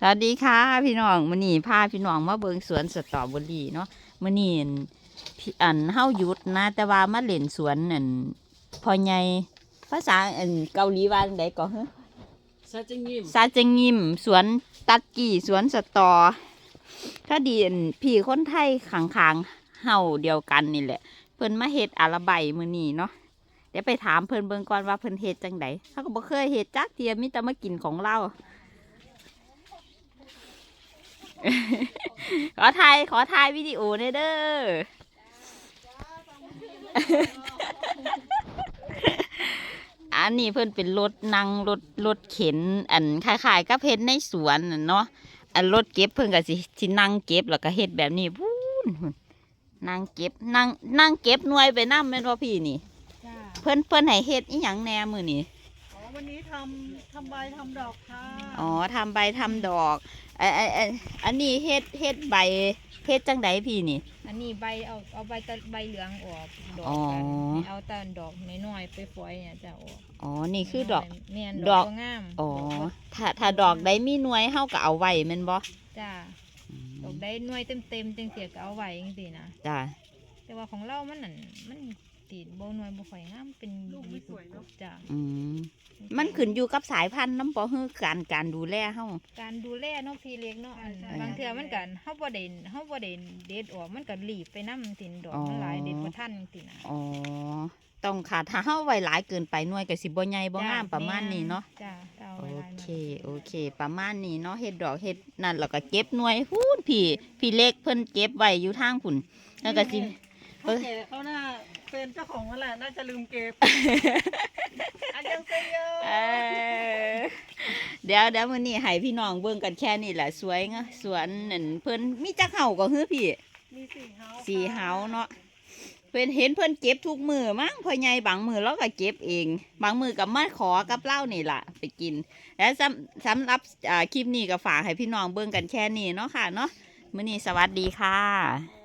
สวัสดีค่ะ พี่น้องมื้อนี้พาพี่น้องมาเบิ่งสวนสตรอเบอรี่เนาะมื้อนี้อั่นพี่อันเฮาหยุดนะ แต่ว่ามาเล่นสวนนั่นพ่อใหญ่ภาษาอันเกาหลีว่าจั่งใดก็ฮะซาจิงยิมซาเจงยิมสวนตัดกี่สวนสตอถ้าดีอั่นพี่คนไทยขางๆเฮาเดียวกันนี่แหละ เพิ่นมาเฮ็ดอาราใบมื้อนี้เนาะเดี๋ยวไปถามเพิ่นเบิ่งก่อนว่าเพิ่นเฮ็ดจังไดเขาก็บ่เคยเฮ็ดจักเทียมีแต่มากินของเรา ขอถ่ายขอถ่ายวิดีโอหน่อยเด้ออันนี้เพิ่นเป็นรถนั่งรถรถเข็น อันคล้ายๆกับเฮ็ดในสวนน่ะเนาะอันรถเก็บเพิ่นก็สิสินั่งเก็บแล้วก็เฮ็ดแบบนี้พูนนั่งเก็บนั่งนั่งเก็บหน่วยไปนำแม่นบ่พี่นี่จ้าเพิ่นเพิ่นให้เฮ็ดอีหยังแหน่มื้อนี้อ๋อ วันนี้ทำทำใบทำดอกค่ะอ๋อทำใบทำดอกไอ้ไอ้ไอ้อันนี้เฮ็ดเฮ็ดใบเฮ็ดจังไดพี่นี่ อันนี้ใบเอาเอาใบตะใบเหลืองออกดอกอ๋อกันเอาแตาดอกน้อยๆไปฝอยเนี่ยจะออกอ๋อนี่คือดอก แม่นดดออกก บ่งามอ๋อดกบ่ถ้าถ้าดอกใดมีหน่วยเฮาก็เอาไว้แม่นบ่จ้าดอกได้หน่วยเต็มๆจังเสียก็เอาไว้จังซี่นะ จ้าแต่ว่าของเรามันนั่นมัน ติดบ่หน่วยบ่ค่อยงามเป็นยีสุดจ้าอืมมันขึ้นอยู่กับสายพันธุ์น้ำบ่ฮือการการดูแลเฮา การดูแลเนาะพี่เล็กเนาะอันบางเทื่อมันกันเฮาบ่ได้เฮาบ่ได้เด็ดออกมันก็รีบไปนำสินดอกมันหลายเด็ดบ่ทันจังซี่นะอ๋อต้องค่ะถ้าเฮาไว้หลายเกินไปหน่วยก็สิบ่ใหญ่บ่จ้งามประมาณนี้เนาะ จ้าจ้าเอาโอไว้หลายหน่อยเค โอเค ประมาณนี้เนาะเฮ็ดดอกเฮ็ดนั่นแล้วก็เก็บหน่วยพูนพี่ พี่เล็กเพิ่นเก็บไว้อยู่ทางพุ่น แล้วก็สิ เขาแก่เขาน่าเป็นเจ้าของนั่นแหละน่าจะลืมเก็บอันยังเซโยเออเดี๋ยวเดี๋ยวมื้อนี้ให้พี่น้องเบิ่งกันแค่นี้แหละสวยงะสวนนั่นเพิ่นมีจักเห่าก็ฮือพี่ มีสี่เฮาสีเฮาเนาะเพิ่นเห็นเพิ่นเก็บทุกมือมั้งพ่อใหญ่บางมือเราก็เก็บเอง บางมือกับมาขอกับเล่านี่ล่ะ ไปกิน และสำสำหรับอ่าคลิปนี้ก็ฝากให้พี่น้องเบิ่งกันแค่นี้เนาะค่ะเนาะมื้อนี้สวัสดีค่ะส